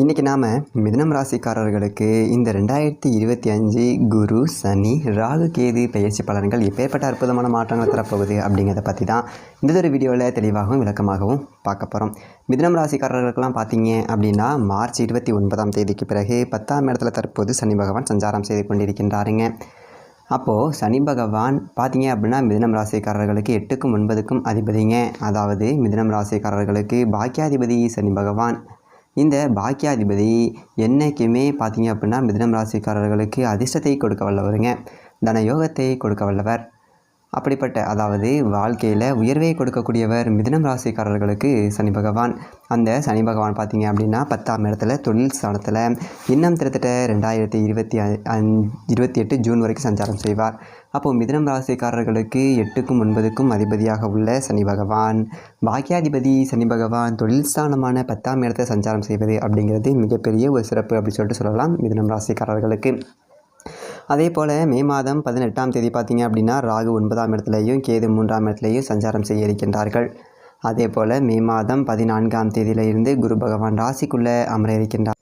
இன்றைக்கி நாம் மிதனம் ராசிக்காரர்களுக்கு இந்த ரெண்டாயிரத்தி இருபத்தி அஞ்சு குரு சனி ராகு கேது பயிற்சி பலன்கள் எப்பேற்பட்ட அற்புதமான மாற்றங்களை தரப்போகுது அப்படிங்கிறத பற்றி தான் இந்த ஒரு வீடியோவில் தெளிவாகவும் விளக்கமாகவும் பார்க்க போகிறோம் மிதனம் ராசிக்காரர்களுக்கெல்லாம் பார்த்தீங்க அப்படின்னா மார்ச் இருபத்தி ஒன்பதாம் தேதிக்கு பிறகு பத்தாம் இடத்துல தற்போது சனி பகவான் சஞ்சாரம் செய்து கொண்டிருக்கின்றாருங்க. அப்போது சனி பகவான் பார்த்தீங்க அப்படின்னா மிதனம் ராசிக்காரர்களுக்கு எட்டுக்கும் ஒன்பதுக்கும் அதிபதிங்க. அதாவது மிதனம் ராசிக்காரர்களுக்கு பாக்கியாதிபதி சனி பகவான். இந்த பாக்கியாதிபதி என்றைக்குமே பார்த்தீங்க அப்படின்னா மிதனம் ராசிக்காரர்களுக்கு அதிர்ஷ்டத்தை கொடுக்க வல்லவருங்க. தன யோகத்தை கொடுக்க வல்லவர். அப்படிப்பட்ட அதாவது வாழ்க்கையில் உயர்வை கொடுக்கக்கூடியவர் மிதனம் ராசிக்காரர்களுக்கு சனி பகவான். அந்த சனி பகவான் பார்த்தீங்க அப்படின்னா பத்தாம் இடத்துல தொழில் ஸ்தானத்தில் இன்னும் கிட்டத்தட்ட ரெண்டாயிரத்தி இருபத்தி இருபத்தி எட்டு ஜூன் வரைக்கும் சஞ்சாரம் செய்வார். அப்போது மிதனம் ராசிக்காரர்களுக்கு எட்டுக்கும் ஒன்பதுக்கும் அதிபதியாக உள்ள சனி பகவான். பாக்கியாதிபதி சனி பகவான் தொழில் ஸ்தானமான பத்தாம் இடத்தை சஞ்சாரம் செய்வது அப்படிங்கிறது மிகப்பெரிய ஒரு சிறப்பு அப்படின்னு சொல்லிட்டு சொல்லலாம் மிதனம் ராசிக்காரர்களுக்கு. அதே போல் மே மாதம் பதினெட்டாம் தேதி பார்த்தீங்க அப்படின்னா ராகு ஒன்பதாம் இடத்துலையும் கேது மூன்றாம் இடத்துலையும் சஞ்சாரம் செய்ய இருக்கின்றார்கள். அதே போல் மே மாதம் பதினான்காம் தேதியிலிருந்து குரு பகவான் ராசிக்குள்ளே அமர இருக்கின்றார்.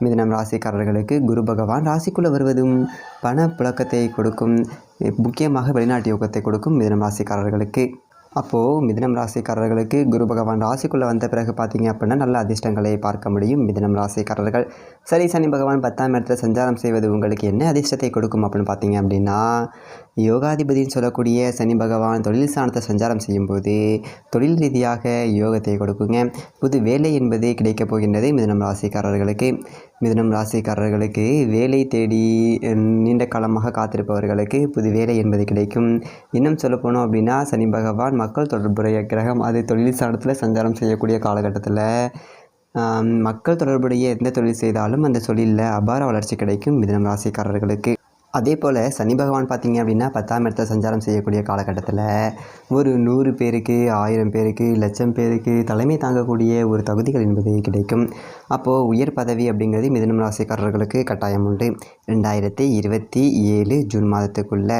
மிதனம் ராசிக்காரர்களுக்கு குரு பகவான் ராசிக்குள்ளே வருவதும் பண புழக்கத்தை கொடுக்கும் முக்கியமாக வெளிநாட்டு யோகத்தை கொடுக்கும் மிதனம் ராசிக்காரர்களுக்கு. அப்போது மிதனம் ராசிக்காரர்களுக்கு குரு பகவான் ராசிக்குள்ளே வந்த பிறகு பார்த்தீங்க அப்படின்னா நல்ல அதிர்ஷ்டங்களை பார்க்க முடியும். மிதனம் ராசிக்காரர்கள் சரி சனி பகவான் பத்தாம் இடத்துல சஞ்சாரம் செய்வது உங்களுக்கு என்ன அதிர்ஷ்டத்தை கொடுக்கும் அப்படின்னு பார்த்தீங்க அப்படின்னா யோகாதிபதினு சொல்லக்கூடிய சனி பகவான் தொழில் ஸ்தானத்தை சஞ்சாரம் செய்யும்போது தொழில் ரீதியாக யோகத்தை கொடுக்குங்க. புது வேலை என்பது கிடைக்கப் போகின்றது மிதனம் ராசிக்காரர்களுக்கு. மிதுனம் ராசிக்காரர்களுக்கு வேலை தேடி நீண்ட காலமாக காத்திருப்பவர்களுக்கு புது வேலை என்பது கிடைக்கும். இன்னும் சொல்ல போனோம் அப்படின்னா சனி பகவான் மக்கள் தொடர்புடைய கிரகம். அது தொழில் சாணத்தில் சஞ்சாரம் செய்யக்கூடிய காலகட்டத்தில். மக்கள் தொடர்புடைய எந்த தொழில் செய்தாலும் அந்த தொழிலில் அபார வளர்ச்சி கிடைக்கும் மிதனம் ராசிக்காரர்களுக்கு. அதே போல் சனி பகவான் பார்த்தீங்க அப்படின்னா பத்தாம் இடத்துல சஞ்சாரம் செய்யக்கூடிய காலகட்டத்தில் ஒரு நூறு பேருக்கு ஆயிரம் பேருக்கு லட்சம் பேருக்கு தலைமை தாங்கக்கூடிய ஒரு தகுதிகள் என்பது கிடைக்கும். அப்போது உயர் பதவி அப்படிங்கிறது மிதனம் ராசிக்காரர்களுக்கு கட்டாயம் உண்டு. ரெண்டாயிரத்தி இருபத்தி ஏழு ஜூன் மாதத்துக்குள்ளே.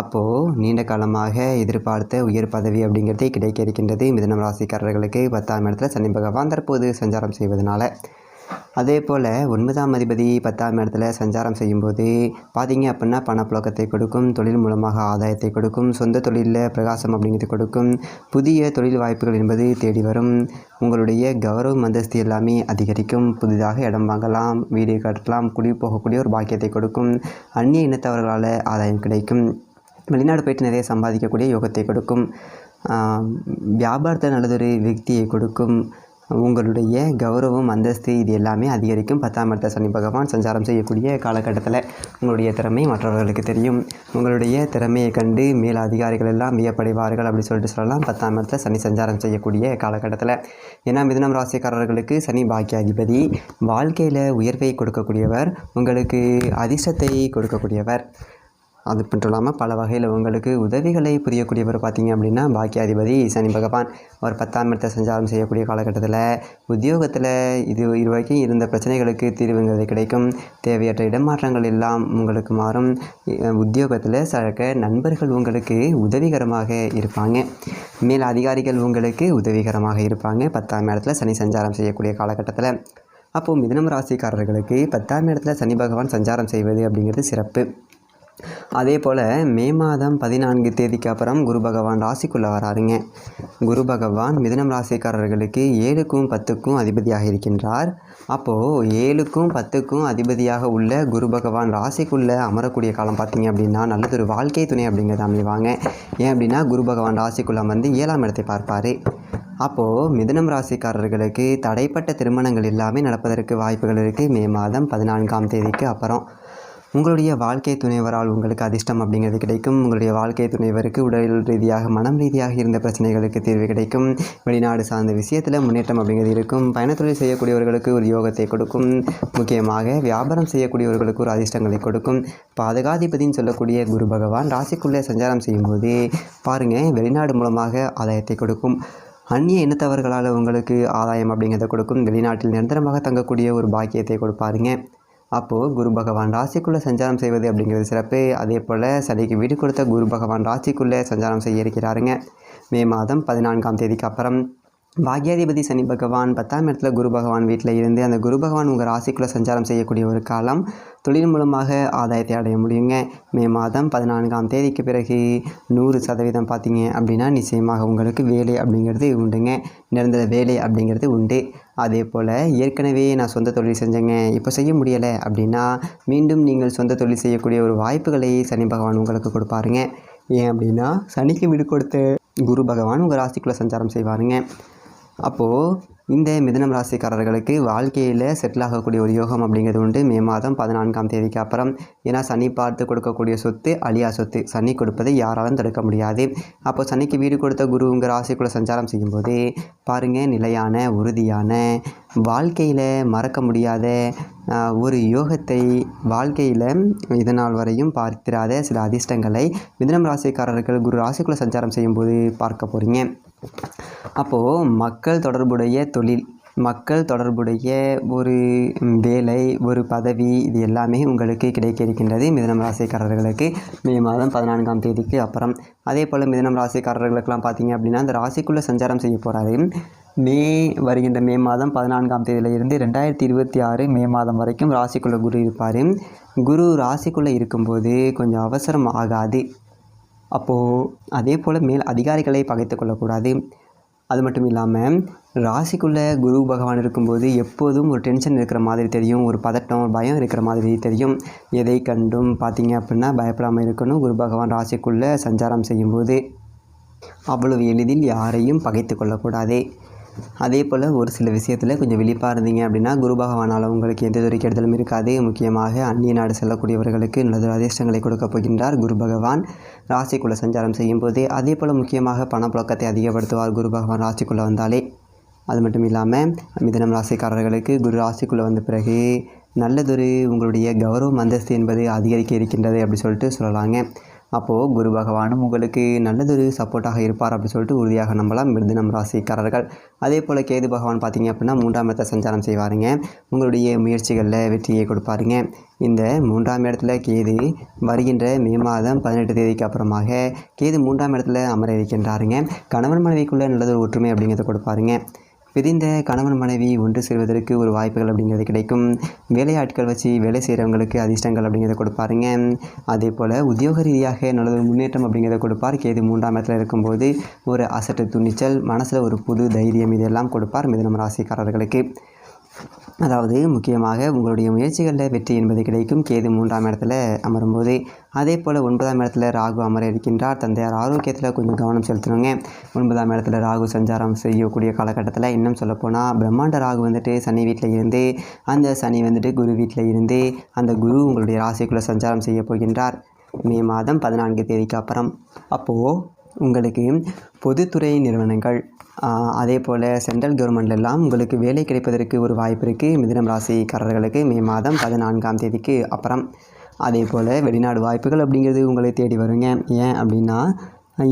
அப்போது நீண்ட காலமாக எதிர்பார்த்த உயர் பதவி அப்படிங்கிறதே கிடைக்க இருக்கின்றது மிதனம் ராசிக்காரர்களுக்கு. பத்தாம் இடத்துல சனி பகவான் தற்போது சஞ்சாரம் செய்வதனால. அதே போல் ஒன்பதாம் அதிபதி பத்தாம் இடத்துல சஞ்சாரம் செய்யும்போது பார்த்தீங்க அப்படின்னா பணப்புழக்கத்தை கொடுக்கும் தொழில் மூலமாக ஆதாயத்தை கொடுக்கும் சொந்த தொழிலில் பிரகாசம் அப்படிங்கிறது கொடுக்கும். புதிய தொழில் வாய்ப்புகள் என்பது தேடி வரும். உங்களுடைய கௌரவ அந்தஸ்து எல்லாமே அதிகரிக்கும். புதிதாக இடம் வாங்கலாம் வீடு கட்டலாம் குடி போகக்கூடிய ஒரு பாக்கியத்தை கொடுக்கும். அந்நிய இனத்தவர்களால் ஆதாயம் கிடைக்கும். வெளிநாடு போயிட்டு நிறைய சம்பாதிக்கக்கூடிய யோகத்தை கொடுக்கும். வியாபாரத்தில் நல்லதொரு வியக்தியை கொடுக்கும். உங்களுடைய கௌரவம் அந்தஸ்து இது எல்லாமே அதிகரிக்கும். பத்தாம் இடத்த சனி பகவான் சஞ்சாரம் செய்யக்கூடிய காலகட்டத்தில் உங்களுடைய திறமை மற்றவர்களுக்கு தெரியும். உங்களுடைய திறமையை கண்டு மேல் அதிகாரிகள் எல்லாம் வியப்படைவார்கள் அப்படி சொல்லிட்டு சொல்லலாம். பத்தாம் இடத்துல சனி சஞ்சாரம் செய்யக்கூடிய காலகட்டத்தில். ஏன்னா மிதுனம் ராசிக்காரர்களுக்கு சனி பாக்கியாதிபதி. வாழ்க்கையில் உயர்வை கொடுக்கக்கூடியவர் உங்களுக்கு அதிர்ஷ்டத்தை கொடுக்கக்கூடியவர். அது மட்டும் இல்லாமல் பல வகையில் உங்களுக்கு உதவிகளை புரியக்கூடியவர் பார்த்தீங்க அப்படின்னா பாக்கியாதிபதி சனி பகவான். ஒரு பத்தாம் இடத்தை சஞ்சாரம் செய்யக்கூடிய காலகட்டத்தில் உத்தியோகத்தில் இது இதுவரைக்கும் இருந்த பிரச்சனைகளுக்கு தீர்வுங்கிறது கிடைக்கும். தேவையற்ற இடமாற்றங்கள் எல்லாம் உங்களுக்கு மாறும். உத்தியோகத்தில் சழக்க நண்பர்கள் உங்களுக்கு உதவிகரமாக இருப்பாங்க. மேல் அதிகாரிகள் உங்களுக்கு உதவிகரமாக இருப்பாங்க. பத்தாம் இடத்துல சனி சஞ்சாரம் செய்யக்கூடிய காலகட்டத்தில். அப்போது மிதனம் ராசிக்காரர்களுக்கு பத்தாம் இடத்துல சனி பகவான் சஞ்சாரம் செய்வது அப்படிங்கிறது சிறப்பு. அதே போல் மே மாதம் பதினான்கு தேதிக்கு அப்புறம் குரு பகவான் ராசிக்குள்ளே வராருங்க. குரு பகவான் மிதனம் ராசிக்காரர்களுக்கு ஏழுக்கும் பத்துக்கும் அதிபதியாக இருக்கின்றார். அப்போது ஏழுக்கும் பத்துக்கும் அதிபதியாக உள்ள குரு பகவான் ராசிக்குள்ளே அமரக்கூடிய காலம் பார்த்தீங்க அப்படின்னா நல்லதொரு வாழ்க்கை துணை அப்படிங்கிறத அமைவாங்க. ஏன் அப்படின்னா குரு பகவான் ராசிக்குள்ளே வந்து ஏழாம் இடத்தை பார்ப்பார். அப்போது மிதனம் ராசிக்காரர்களுக்கு தடைப்பட்ட திருமணங்கள் எல்லாமே நடப்பதற்கு வாய்ப்புகள் இருக்குது மே மாதம் பதினான்காம் தேதிக்கு அப்புறம். உங்களுடைய வாழ்க்கை துணைவரால் உங்களுக்கு அதிர்ஷ்டம் அப்படிங்கிறது கிடைக்கும். உங்களுடைய வாழ்க்கை துணைவருக்கு உடல் ரீதியாக மனம் ரீதியாக இருந்த பிரச்சனைகளுக்கு தீர்வு கிடைக்கும். வெளிநாடு சார்ந்த விஷயத்தில் முன்னேற்றம் அப்படிங்கிறது இருக்கும். பயணத்தொழில் செய்யக்கூடியவர்களுக்கு ஒரு யோகத்தை கொடுக்கும். முக்கியமாக வியாபாரம் செய்யக்கூடியவர்களுக்கு ஒரு அதிர்ஷ்டங்களை கொடுக்கும். பாதகாதிபதினு சொல்லக்கூடிய குரு பகவான் ராசிக்குள்ளே சஞ்சாரம் செய்யும்போது பாருங்கள் வெளிநாடு மூலமாக ஆதாயத்தை கொடுக்கும். அந்நிய இனத்தவர்களால் உங்களுக்கு ஆதாயம் அப்படிங்கிறத கொடுக்கும். வெளிநாட்டில் நிரந்தரமாக தங்கக்கூடிய ஒரு பாக்கியத்தை கொடுப்பாருங்க. அப்போது குரு பகவான் ராசிக்குள்ளே சஞ்சாரம் செய்வது அப்படிங்கிறது சிறப்பு. அதே போல் சனிக்கு வீடு கொடுத்த குரு பகவான் ராசிக்குள்ளே சஞ்சாரம் செய்ய இருக்கிறாருங்க. மே மாதம் பதினான்காம் தேதிக்கு அப்புறம். பாக்யாதிபதி சனி பகவான் பத்தாம் இடத்துல குரு பகவான் வீட்டில் இருந்து அந்த குரு பகவான் உங்கள் ராசிக்குள்ளே சஞ்சாரம் செய்யக்கூடிய ஒரு காலம் தொழில் மூலமாக ஆதாயத்தை அடைய முடியுங்க. மே மாதம் பதினான்காம் தேதிக்கு பிறகு நூறு சதவீதம் பார்த்தீங்க அப்படின்னா நிச்சயமாக உங்களுக்கு வேலை அப்படிங்கிறது உண்டுங்க. நிரந்தர வேலை அப்படிங்கிறது உண்டு. அதே போல் ஏற்கனவே நான் சொந்த தொழில் செஞ்சேங்க. இப்போ செய்ய முடியலை அப்படின்னா மீண்டும் நீங்கள் சொந்த தொழில் செய்யக்கூடிய ஒரு வாய்ப்புகளை சனி பகவான் உங்களுக்கு கொடுப்பாருங்க. ஏன் அப்படின்னா சனிக்கு வீடு கொடுத்த குரு பகவான் உங்கள் ராசிக்குள்ளே சஞ்சாரம் செய்வாருங்க. அப்போது இந்த மிதுனம் ராசிக்காரர்களுக்கு வாழ்க்கையில் செட்டில் ஆகக்கூடிய ஒரு யோகம் அப்படிங்கிறது உண்டு. மே மாதம் பதினான்காம் தேதிக்கு அப்புறம். ஏன்னா சனி பார்த்து கொடுக்கக்கூடிய சொத்து அழியா சொத்து. சனி கொடுப்பதை யாராலும் தடுக்க முடியாது. அப்போ சனிக்கு வீடு கொடுத்த குரு உங்கள் ராசிக்குள்ளே சஞ்சாரம் செய்யும்போது பாருங்கள் நிலையான உறுதியான வாழ்க்கையில் மறக்க முடியாத ஒரு யோகத்தை வாழ்க்கையில் இதனால் வரையும் பார்த்திராத சில அதிர்ஷ்டங்களை மிதனம் ராசிக்காரர்கள் குரு ராசிக்குள்ளே சஞ்சாரம் செய்யும்போது பார்க்க போகிறீங்க அப்போது மக்கள் தொடர்புடைய தொழில் மக்கள் தொடர்புடைய ஒரு வேலை ஒரு பதவி இது எல்லாமே உங்களுக்கு கிடைக்க இருக்கின்றது மிதனம் ராசிக்காரர்களுக்கு. மே மாதம் பதினான்காம் தேதிக்கு அப்புறம். அதே போல் மிதனம் ராசிக்காரர்களுக்கெல்லாம் பார்த்தீங்க அப்படின்னா அந்த ராசிக்குள்ளே சஞ்சாரம் செய்ய போகிறாரு மே வருகின்ற மே மாதம் பதினான்காம் தேதியிலிருந்து ரெண்டாயிரத்தி இருபத்தி ஆறு மே மாதம் வரைக்கும் ராசிக்குள்ளே குரு இருப்பார். குரு ராசிக்குள்ளே இருக்கும்போது கொஞ்சம் அவசரம் ஆகாது. அப்போது அதே போல் மேல் அதிகாரிகளை பகைத்து கொள்ளக்கூடாது. அது மட்டும் இல்லாமல் ராசிக்குள்ளே குரு பகவான் இருக்கும்போது எப்போதும் ஒரு டென்ஷன் இருக்கிற மாதிரி தெரியும் ஒரு பதட்டம் ஒரு பயம் இருக்கிற மாதிரி தெரியும். எதை கண்டும் பார்த்தீங்க அப்படின்னா பயப்படாமல் இருக்கணும். குரு பகவான் ராசிக்குள்ளே சஞ்சாரம் செய்யும்போது அவ்வளவு எளிதில் யாரையும் பகைத்து கொள்ளக்கூடாது அதே போல் ஒரு சில விஷயத்தில் கொஞ்சம் விழிப்பாக இருந்தீங்க அப்படின்னா குரு பகவானால் உங்களுக்கு எந்த ஒரு கெடுதலும் இருக்காது. முக்கியமாக அந்நிய நாடு செல்லக்கூடியவர்களுக்கு நல்லது அதிர்ஷ்டங்களை கொடுக்கப் போகின்றார் குரு பகவான். ராசிக்குள்ளே சஞ்சாரம் செய்யும்போது அதே போல் முக்கியமாக பணப்புழக்கத்தை அதிகப்படுத்துவார் குரு பகவான் ராசிக்குள்ளே வந்தாலே. அது மட்டும் இல்லாமல் மிதனம் ராசிக்காரர்களுக்கு குரு ராசிக்குள்ளே வந்த பிறகு நல்லதொரு உங்களுடைய கௌரவம் அந்தஸ்து என்பது அதிகரிக்க இருக்கின்றது அப்படி சொல்லிட்டு சொல்லலாங்க. அப்போது குரு பகவானும் உங்களுக்கு நல்லதொரு சப்போர்ட்டாக இருப்பார் அப்படின்னு சொல்லிட்டு உறுதியாக நம்பலாம். மிருதினம் ராசிக்காரர்கள். அதே போல் கேது பகவான் பார்த்தீங்க அப்படின்னா மூன்றாம் இடத்தை சஞ்சாரம் செய்வாருங்க. உங்களுடைய முயற்சிகளில் வெற்றியை கொடுப்பாருங்க. இந்த மூன்றாம் இடத்துல கேது வருகின்ற மே மாதம் பதினெட்டு தேதிக்கு அப்புறமாக கேது மூன்றாம் இடத்துல அமர இருக்கின்றாருங்க கணவன் மனைவிக்குள்ளே நல்லதொரு ஒற்றுமை அப்படிங்கிறத கொடுப்பாருங்க. பிரிந்த கணவன் மனைவி ஒன்று சேர்வதற்கு ஒரு வாய்ப்புகள் அப்படிங்கிறது கிடைக்கும். வேலையாட்கள் வச்சு வேலை செய்கிறவங்களுக்கு அதிர்ஷ்டங்கள் அப்படிங்கிறத கொடுப்பாருங்க. அதே போல் உத்தியோக ரீதியாக நல்ல ஒரு முன்னேற்றம் அப்படிங்கிறத கொடுப்பார். கேது மூன்றாம் இடத்துல இருக்கும்போது ஒரு அசட்டு துணிச்சல் மனசில் ஒரு புது தைரியம் இதெல்லாம் கொடுப்பார் மிதனம் ராசிக்காரர்களுக்கு. அதாவது முக்கியமாக உங்களுடைய முயற்சிகளில் வெற்றி என்பது கிடைக்கும். கேது மூன்றாம் இடத்துல அமரும்போது அதே போல் ஒன்பதாம் இடத்துல ராகு அமர இருக்கின்றார். தந்தையார் ஆரோக்கியத்தில் கொஞ்சம் கவனம் செலுத்தணுங்க. ஒன்பதாம் இடத்துல ராகு சஞ்சாரம் செய்யக்கூடிய காலகட்டத்தில் இன்னும் சொல்லப்போனால் பிரம்மாண்ட ராகு வந்துட்டு சனி வீட்டில் இருந்து அந்த சனி வந்துட்டு குரு வீட்டில் இருந்து அந்த குரு உங்களுடைய ராசிக்குள்ளே சஞ்சாரம் செய்ய போகின்றார். மே மாதம் பதினான்கு தேதிக்கு அப்புறம். அப்போது உங்களுக்கு பொதுத்துறை நிறுவனங்கள் அதே போல் சென்ட்ரல் கவர்மெண்ட்லாம் உங்களுக்கு வேலை கிடைப்பதற்கு ஒரு வாய்ப்பு இருக்குது மிதுனம் ராசிக்காரர்களுக்கு மே மாதம் பதினான்காம் தேதிக்கு அப்புறம். அதே போல் வெளிநாடு வாய்ப்புகள் அப்படிங்கிறது உங்களை தேடி வருங்க. ஏன் அப்படின்னா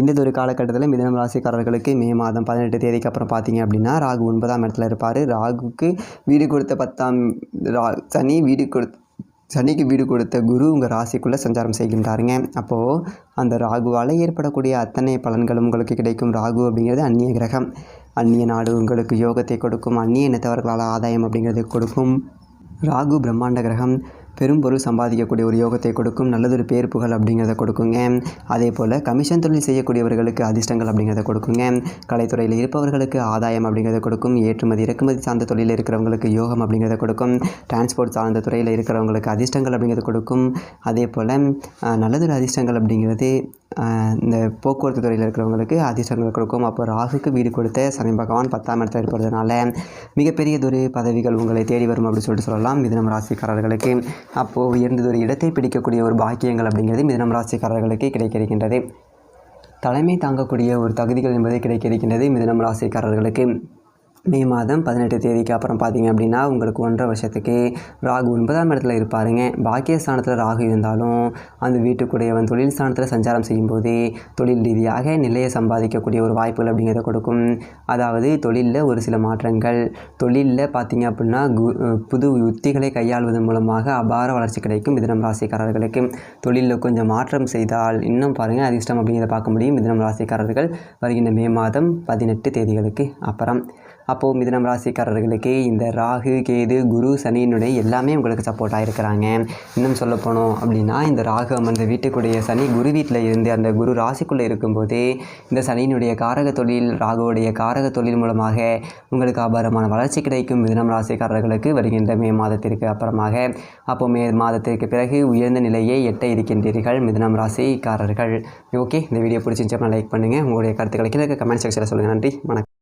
இந்த ஒரு காலகட்டத்தில் மிதனம் ராசிக்காரர்களுக்கு மே மாதம் பதினெட்டு தேதிக்கு அப்புறம் பார்த்தீங்க அப்படின்னா ராகு ஒன்பதாம் இடத்துல இருப்பார். ராகுக்கு வீடு கொடுத்த பத்தாம் ரா சனி வீடு கொடுத்த சனிக்கு வீடு கொடுத்த குரு உங்கள் ராசிக்குள்ளே சஞ்சாரம் செய்கின்றாருங்க. அப்போது அந்த ராகுவால் ஏற்படக்கூடிய அத்தனை பலன்களும் உங்களுக்கு கிடைக்கும். ராகு அப்படிங்கிறது அந்நிய கிரகம். அந்நிய நாடு உங்களுக்கு யோகத்தை கொடுக்கும். அந்நிய இனத்தவர்களால் ஆதாயம் அப்படிங்கிறது கொடுக்கும். ராகு பிரம்மாண்ட கிரகம். பெரும் பொருள் சம்பாதிக்கக்கூடிய ஒரு யோகத்தை கொடுக்கும் நல்லதொரு பேர் புகழ் அப்படிங்கிறத கொடுக்குங்க. அதே போல் கமிஷன் தொழில் செய்யக்கூடியவர்களுக்கு அதிர்ஷ்டங்கள் அப்படிங்கிறத கொடுக்குங்க. கலைத்துறையில் இருப்பவர்களுக்கு ஆதாயம் அப்படிங்கிறத கொடுக்கும். ஏற்றுமதி இறக்குமதி சார்ந்த தொழிலில் இருக்கிறவங்களுக்கு யோகம் அப்படிங்கிறத கொடுக்கும். டிரான்ஸ்போர்ட் சார்ந்த துறையில் இருக்கிறவங்களுக்கு அதிர்ஷ்டங்கள் அப்படிங்கிறத கொடுக்கும். அதே போல் நல்லதொரு அதிர்ஷ்டங்கள் அப்படிங்கிறது இந்த போக்குவரத்து துறையில் இருக்கிறவங்களுக்கு அதிர்ஷ்டங்கள் கொடுக்கும். அப்போ ராகுக்கு வீடு கொடுத்த சனி பகவான் பத்தாம் இடத்துல இருப்பதனால மிகப்பெரியதொரு பதவிகள் உங்களை தேடி வரும் அப்படின்னு சொல்லிட்டு சொல்லலாம். மிதனம் ராசிக்காரர்களுக்கு அப்போது உயர்ந்ததொரு இடத்தை பிடிக்கக்கூடிய ஒரு பாக்கியங்கள் அப்படிங்கிறது மிதனம் ராசிக்காரர்களுக்கு கிடைக்க தலைமை தாங்கக்கூடிய ஒரு தகுதிகள் என்பது கிடைக்க இருக்கின்றது மிதனம் ராசிக்காரர்களுக்கு. மே மாதம் பதினெட்டு தேதிக்கு அப்புறம் பார்த்தீங்க அப்படின்னா உங்களுக்கு ஒன்றரை வருஷத்துக்கு ராகு ஒன்பதாம் இடத்துல இருப்பாருங்க. பாக்கியஸ்தானத்தில் ராகு இருந்தாலும் அந்த வீட்டுக்குடையவன் தொழில் ஸ்தானத்தில் சஞ்சாரம் செய்யும்போது தொழில் ரீதியாக நிலையை சம்பாதிக்கக்கூடிய ஒரு வாய்ப்புகள் அப்படிங்கிறத கொடுக்கும். அதாவது தொழிலில் ஒரு சில மாற்றங்கள் தொழிலில் பார்த்தீங்க அப்படின்னா கு புது யுத்திகளை கையாள்வதன் மூலமாக அபார வளர்ச்சி கிடைக்கும் மிதனம் ராசிக்காரர்களுக்கு. தொழிலில் கொஞ்சம் மாற்றம் செய்தால் இன்னும் பாருங்கள் அதிர்ஷ்டம் அப்படிங்கிறத பார்க்க முடியும். மிதனம் ராசிக்காரர்கள் வருகின்ற மே மாதம் பதினெட்டு தேதிகளுக்கு அப்புறம். அப்போது மிதனம் ராசிக்காரர்களுக்கு இந்த ராகு கேது குரு சனியினுடைய எல்லாமே உங்களுக்கு சப்போர்ட்டாக இருக்கிறாங்க இன்னும் சொல்ல போனோம் அப்படின்னா இந்த ராகு அமர்ந்த வீட்டுக்குடைய சனி குரு வீட்டில் இருந்து அந்த குரு ராசிக்குள்ளே இருக்கும்போதே இந்த சனியினுடைய காரக தொழில் ராகுவுடைய காரக தொழில் மூலமாக உங்களுக்கு அபாரமான வளர்ச்சி கிடைக்கும் மிதனம் ராசிக்காரர்களுக்கு வருகின்ற மே மாதத்திற்கு அப்புறமாக. அப்போ மே மாதத்திற்கு பிறகு உயர்ந்த நிலையை எட்ட இருக்கின்றீர்கள் மிதனம் ராசிக்காரர்கள். ஓகே இந்த வீடியோ பிடிச்சிருந்துச்சுன்னா லைக் பண்ணுங்கள் உங்களுடைய கருத்துக்களை கீழே கமெண்ட் செக்ஷனில் சொல்லுங்கள் நன்றி வணக்கம்.